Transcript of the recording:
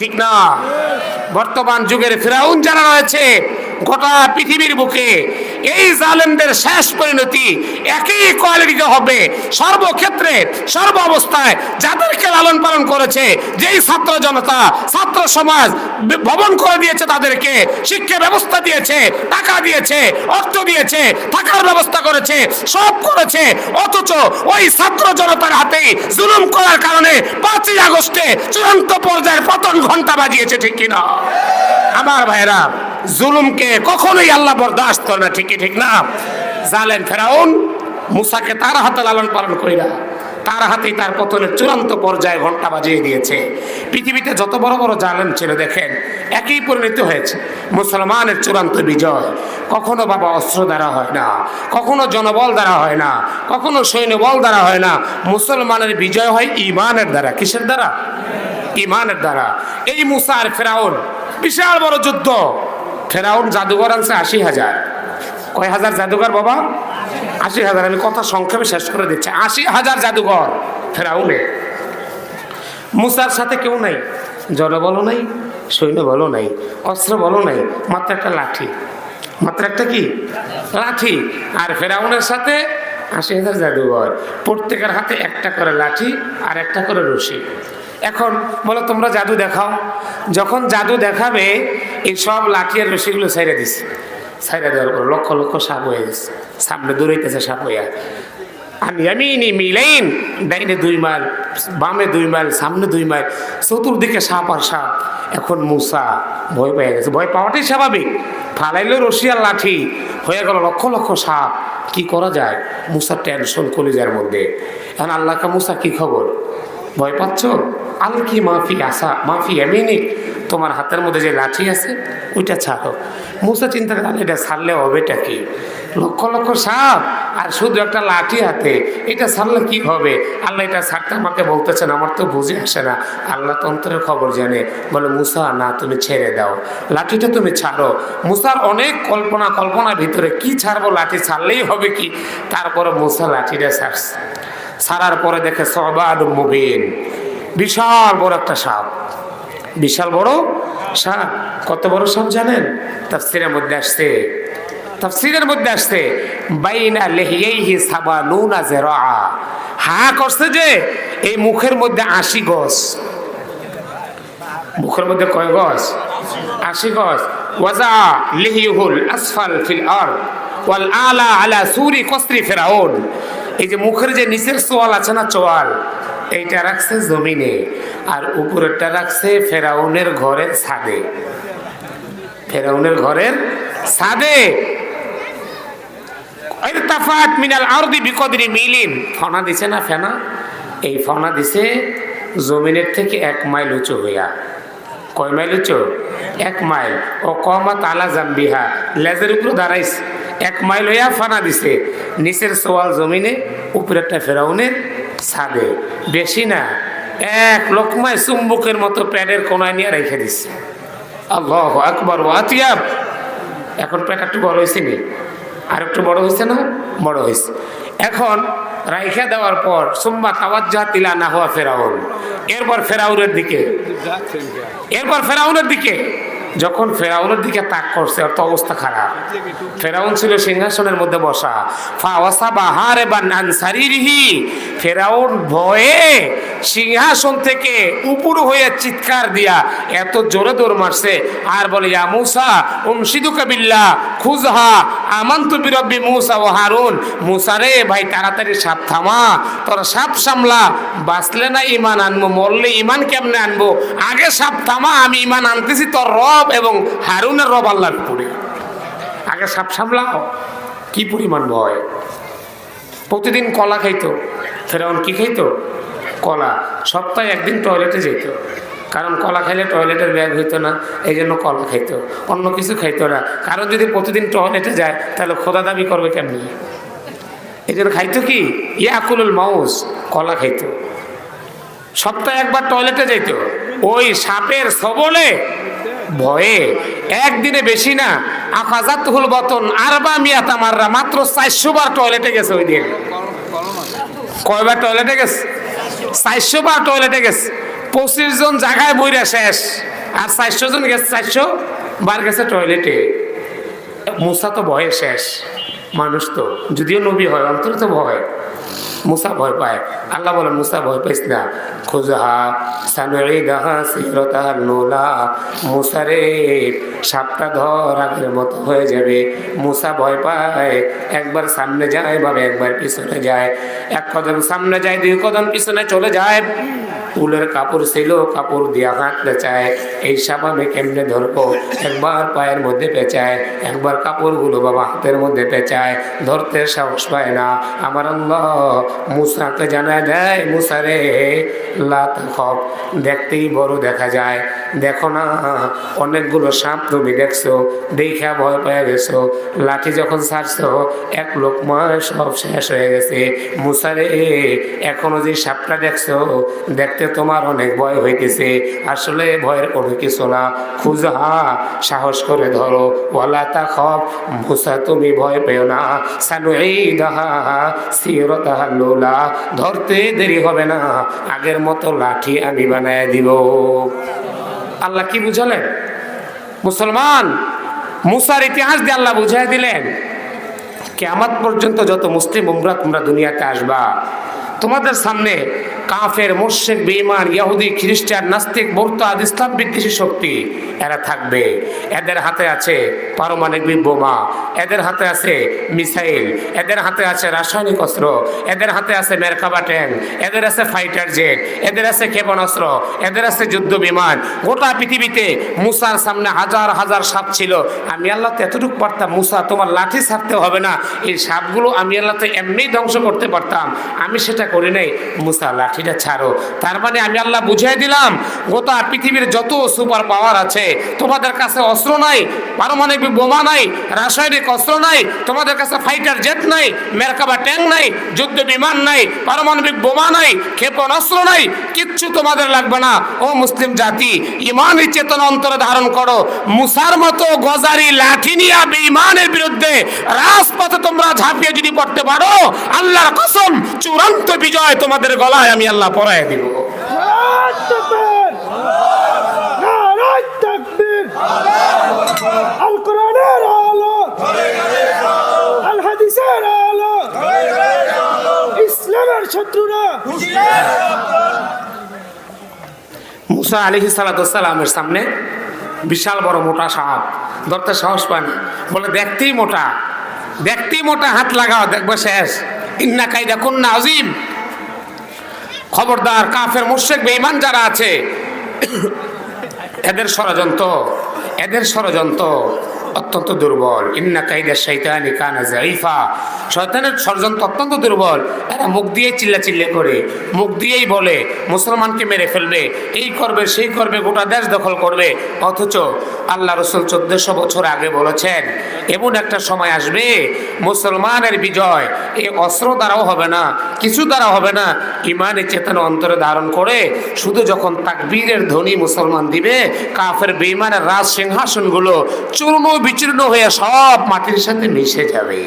ঠিক না। বর্তমান যুগের ফেরাউন যারা রয়েছে গোটা পৃথিবীর বুকে এই জালেমদের শেষ পরিণতি একই কোয়ালিটিতে হবে। সর্বক্ষেত্রে সর্ব অবস্থায় যাদেরকে লালন পালন করেছে, যেই ছাত্র জনতা, ছাত্র সমাজ ভবন করে দিয়েছে তাদেরকে, শিক্ষা ব্যবস্থা দিয়েছে, টাকা দিয়েছে, অর্থ দিয়েছে, থাকার ব্যবস্থা করেছে, সব করেছে, অথচ ওই ছাত্র জনতার হাতেই জুলুম করার কারণে পাঁচই আগস্টে চূড়ান্ত পর্যায়ের পতন ঘণ্টা বাজিয়েছে, ঠিক কিনা? আমার ভাইরা জুলুমকে কখনোই আল্লাহ বরদাস্ত করে না। ঠিকই, ঠিক না? জালেন ফেরাউন মুসাকে তার হাতে লালন পালন কইরা তার হাতেই তার পতনের চূড়ান্ত পর্যায়ে ঘণ্টা বাজিয়ে দিয়েছে। পৃথিবীতে যত বড় বড় জালেম ছিল, দেখেন, একই পরিণতি হয়েছে। মুসলমানের চূড়ান্ত বিজয় কখনো বাবা অস্ত্র দ্বারা হয় না, কখনো জনবল দ্বারা হয় না, কখনো সৈন্যবল দ্বারা হয় না। মুসলমানের বিজয় হয় ইমানের দ্বারা। কিসের দ্বারা? ইমানের দ্বারা। এই মুসা আর ফেরাউন, বিশাল বড় যুদ্ধ। ফেরাউন জাদুঘর আনছে আশি হাজার। কয় হাজার জাদুঘর বাবা? আশি হাজার, আমি কথা সংক্ষেপে শেষ করে দিচ্ছি। আশি হাজার জাদুঘর ফেরাউনে মুসার সাথে কেউ নাই জনবলও নাই, সৈন্য বলও নাই, অস্ত্র বলও নাই, মাত্র একটা লাঠি। মাত্র একটা কি? লাঠি। আর ফেরাউনের সাথে আশি হাজার জাদুঘর। প্রত্যেকের হাতে একটা করে লাঠি আর একটা করে রশি। এখন বলো তোমরা জাদু দেখাও। যখন জাদু দেখাবে, এই সব লাঠি আর রশিগুলো ছাইড়ে দিছে। ছাইড়ে দেওয়ার পর লক্ষ লক্ষ সাপ হয়ে গেছে। সামনে দৌড়াইতেছে সাপ হইয়া। আর ইয়ামিনি মিলাইন ডাইনে দুই মাইল, বামে দুই মাইল, সামনে দুই মাইল, চতুর্দিকে সাপ আর সাপ। এখন মুসা ভয় পেয়ে গেছে। ভয় পাওয়াটাই স্বাভাবিক। ফালাইলো রশিয়ার লাঠি, হয়ে গেল লক্ষ লক্ষ সাপ। কি করা যায়? মুসার টেনশন কলিজার মধ্যে। এখন আল্লাহকে মুসা কি খবর? ভয় পাচ্ছ? আল কি মাফি আসা, মাফি এমিনি তোমার হাতের মধ্যে যে লাঠি আছে, ওইটা ছাড়ো। মুসা চিন্তা করে, "আরে এটা ছাড়লে হবেটা কি? লক্ষ লক্ষ সাপ, আর শুধু একটা লাঠি হাতে, এটা ছাড়লে কি হবে? আল্লাহ এটা ছাড়তে আমাকে বলতেছেন, আমার তো বুঝে আসে না। আল্লাহ তন্ত্রের খবর জানে। বলে, মুসা, না, তুমি ছেড়ে দাও। লাঠিটা তুমি ছাড়ো। মুসার অনেক কল্পনা কল্পনার ভিতরে, কি ছাড়বো? লাঠি ছাড়লেই হবে কি? তারপরে মুসা লাঠিটা ছাড়ছে। ছাড়ার পরে দেখে সবাদ মুবিন। বিশাল বড় একটা সাপ। বিশাল বড় সাপ। কত বড় সাপ জানেন? তাফসিরের মধ্যে আসছে। তাফসিরের মধ্যে আসছে, বাইনা লেহিয়াইহি সাবানুনা জিরা হা করছে যে, এই মুখের মধ্যে আশি গজ। মুখের মধ্যে কয় গজ? আশি গজ। ওয়াজা লিহিউল আসফাল ফিল আর ওয়াল আলা আলা সুরি কসরি ফেরাউন। এই যে মুখের যে নিচের চোয়াল আছে না, চোয়াল এইটা রাখছে জমিনে, আর উপরেরটা রাখছে ফেরাউনের ঘরের ছাদে। ফেরাউনের ঘরের ছাদে। মিনাল ফনা এই ফনা দিছে জমিনের থেকে এক মাইল হইয়া। কয় মাইল এক মাইল। তালা লেজের দাঁড়াইছে। এক মাইল হইয়া ফানা দিছে। নিচের সোয়াল জমিনে, উপরেরটা ফেরাউনের ছাদে বেশি না, এক লোকমায় চুম্বকের মতো প্যাডের কোনায় নিয়ে রেখে দিছে। আল্লাহ আকবর, ওয়াতিয়াব। এখন প্যাট একটু বড় হয়েছে নি আর একটু বড় হয়েছে না? বড় হয়েছে। এখন রাইখা দেওয়ার পর সুম্মা তাওয়াজ্জা তিলা না হওয়া ফেরাউন। এরপর ফেরাউনের দিকে। এরপর ফেরাউনের দিকে। যখন ফেরাউনের দিকে তাক করছে তো অবস্থা খারাপ। ফেরাউন ছিল সিংহাসনের মধ্যে বসা। ফাওয়াসা বাহারে বা নানসারিহি ফেরাউন ভয়ে সিংহাসন থেকে উপর হয়ে চিৎকার দিয়া এত জোরে দৌড় মারছে। আর বলে, ইয়া মুসা উমশিদুকা বিল্লাহ, খুজহা, আমান্তু বিরব্বি মুসা ও হারুন। মুসা রে, ভাই, তাড়াতাড়ি সাপ থামা, তোরা সাপ সামলা। বাঁচলে না ইমান আনব, মরলে ইমান কেমনে আনব? আগে সাপ থামা, আমি ইমান আনতেছি, তোর রব এবং হারুনের রব আল্লাহর উপরে। আগে সাপ সামলাও, কি পরিমাণ ভয়? প্রতিদিন কলা খাইতো, ফেরাউন কি খাইতো? কলা। সপ্তাহে একদিন টয়লেটে যেত। কারণ কলা খাইলে টয়লেটের ব্যাগ হইতো না এই জন্য কলা খাইতো। অন্য কিছু খাইতো না। কারণ যদি প্রতিদিন টয়লেটে যায়, তাহলে খোদা দাবি করবে কেমনি? এই জন্য খাইতো কি? ইয়াকুলুল মাউস, কলা খাইতো। সপ্তাহে একবার টয়লেটে যেত ওই সাপের সবলে ভয়ে, একদিনে বেশি না আফাজাত হুল বতন আর বা মিয়াতা মাররা মাত্র চারশো বার টয়লেটে গেছে ওই দিন কয়বার টয়লেটে গেছে? চারশো বার টয়লেটে গেছে। পঁচিশ জন জায়গায় বইরা শেষ। আর চারশো জন গেছে চারশো বার গেছে টয়লেটে মুসা তো ভয়ে শেষ। মানুষ তো, যদিও নবী হয়, অন্তর তো ভয়। মুসা ভয় পায়। আল্লাহ বলেন মুসা ভয় পাইস না। খুজহা সানুই দাহা সিরতা নোলা মুসারে সাপটা ধর, আগের মতো হয়ে যাবে। মুসা ভয় পায়, একবার সামনে যায় ভাবে একবার পিছনে যায়। এক কদম সামনে যায়, দুই কদম পিছনে চলে যায়। উলের কাপড় ছিল, কাপড় দিয়া হাঁটতে চায় এই সাপ আমি কেমনে ধরবো? একবার পায়ের মধ্যে পেঁচায়, একবার কাপড়গুলো বাবা হাতের মধ্যে পেঁচায়। ধরতে সাহস পায় না। আমার মুসাকে জানা দেয় মুসারে লাত খপ, দেখতেই বড় দেখা যায়। দেখো না, অনেকগুলো সাপ তুমি দেখছ, দেখা ভয় পেয়ে গেছো। লাঠি যখন ছাড়ছো, এক লোক সব শেষ হয়ে গেছে। মুসারে এখনও যে সাপটা দেখছ, দেখতে তোমার অনেক ভয় হইতেছে। আসলে ভয়ের কোনো কিছু না। খুঁজা সাহস করে ধরো। ওয়ালা তা খব মুসা তুমি ভয় পেও না। সানু এই দাহা সিরতা লোলা। ধরতে দেরি হবে না। আগের মতো লাঠি আমি বানায় দিব। আল্লাহ কি বুঝালেন? মুসলমান, মুসার ইতিহাস দিয়ে আল্লাহ বুঝাই দিলেন, কেয়ামত পর্যন্ত যত মুসলিম উমরা তোমরা দুনিয়াতে আসবা। তোমাদের সামনে কাফের মোর্শেক বেইমান ইয়াহুদি, খ্রিস্টান, নাস্তিক, মোরতাদ, ইসলাম বিদ্বেষী শক্তি, এরা থাকবে। এদের হাতে আছে পারমাণবিক বোমা, এদের হাতে আছে মিসাইল, এদের হাতে আছে রাসায়নিক অস্ত্র, এদের হাতে আছে মেরকাবা ট্যাঙ্ক, এদের আছে ফাইটার জেট, এদের আছে ক্ষেপণাস্ত্র, এদের আছে যুদ্ধ বিমান। গোটা পৃথিবীতে মুসার সামনে হাজার হাজার সাপ ছিল। আমি আল্লাহ এতটুকু পারতাম, মুসা, তোমার লাঠি ছাড়তে হবে না। এই সাপগুলো আমি আল্লাহ তো এমনি ধ্বংস করতে পারতাম। আমি সেটা করি নাই, মুসা লাঠিটা ছাড়ো। তার মানে আমি আল্লাহ বুঝিয়ে দিলাম, গোটা পৃথিবীর যত সুপার পাওয়ার আছে, তোমাদের কাছে অস্ত্র নাই, পারমাণবিক বোমা নাই, রাসায়নিক অস্ত্র নাই, তোমাদের কাছে ফাইটার জেট নাই, মেরকাবা ট্যাঙ্ক নাই, যুদ্ধ বিমান নাই, পারমাণবিক বোমা নাই ক্ষেপণাস্ত্র নাই, কিচ্ছু তোমাদের লাগবে না। ও মুসলিম জাতি ইমানের চেতনা অন্তরে ধারণ করো। মুসার মতো গজারি লাঠি নিয়ে বেঈমানের বিরুদ্ধে রাজপথে তোমরা ঝাঁপিয়ে যদি পড়তে পারো, আল্লাহর কসম, চূড়ান্ত বিজয় তোমাদের গলায় আমি আল্লাহ পরায় দিব। মুসা সামনে বিশাল বড় মোটা সাপ। ধরতে সাহস পান বলে, দেখতেই মোটা। দেখতেই মোটা, হাত লাগাও, দেখবে শেষ। ইন্না কায়দা কন্যা আজিম খবরদার কাফের মুর্শেক বেঈমান যারা আছে এদের ষড়যন্ত্র এদের ষড়যন্ত্র। অত্যন্ত দুর্বল। ইন্না কাইদা শৈতানি কানা জাইফা শয়তানের ষড়যন্ত্র অত্যন্ত দুর্বল। এরা মুখ দিয়ে চিল্লা চিল্লে করে, মুখ দিয়েই বলে, মুসলমানকে মেরে ফেলবে, এই করবে, সেই করবে, গোটা দেশ দখল করবে। অথচ আল্লাহ রসুল চোদ্দশো বছর আগে বলেছেন, এমন একটা সময় আসবে, মুসলমানের বিজয় এই অস্ত্র দ্বারাও হবে না, কিছু দ্বারা হবে না। ইমানের চেতনা অন্তরে ধারণ করে শুধু যখন তাকবীরের ধ্বনি মুসলমান দিবে, কাফের বেইমানের রাজ সিংহাসনগুলো চূর্ণ বিচূর্ণ হয়ে সব মাটির সাথে মিশে যাবে।